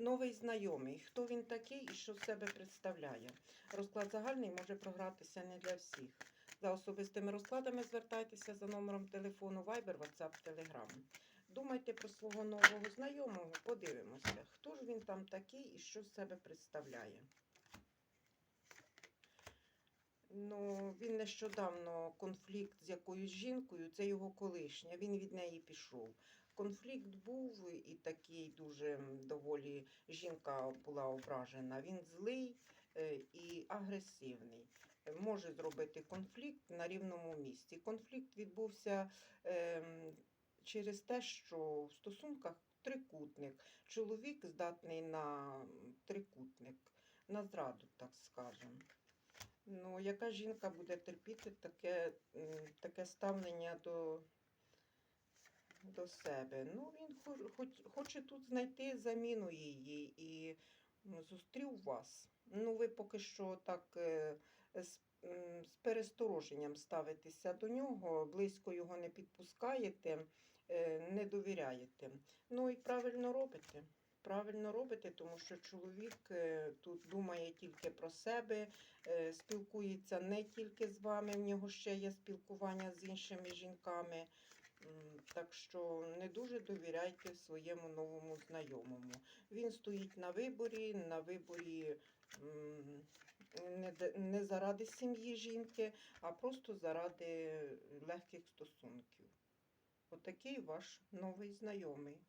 Новий знайомий. Хто він такий і що себе представляє? Розклад загальний може програтися не для всіх. За особистими розкладами звертайтеся за номером телефону Viber, WhatsApp, Telegram. Думайте про свого нового знайомого, подивимося, хто ж він там такий і що себе представляє. Ну, він нещодавно конфлікт з якоюсь жінкою, це його колишня, він від неї пішов. Конфлікт був і такий дуже доволі жінка була ображена. Він злий е, і агресивний. Е, Може зробити конфлікт на рівному місці. Конфлікт відбувся ем, через те, що в стосунках трикутник. Чоловік здатний на трикутник, на зраду, так скажемо. Ну, яка жінка буде терпіти таке, таке ставлення до, до себе? Ну, він хо- хоч, хоче тут знайти заміну її і зустрів вас. Ну, ви поки що так е, з, перестороженням ставитеся до нього, близько його не підпускаєте, е, не довіряєте. Ну і правильно робите. Правильно робите, тому що чоловік е, тут думає тільки про себе, спілкується не тільки з вами, в нього ще є спілкування з іншими жінками. Так що не дуже довіряйте своєму новому знайомому. Він стоїть на виборі, на виборі не заради сім'ї жінки, а просто заради легких стосунків. Отакий ваш новий знайомий.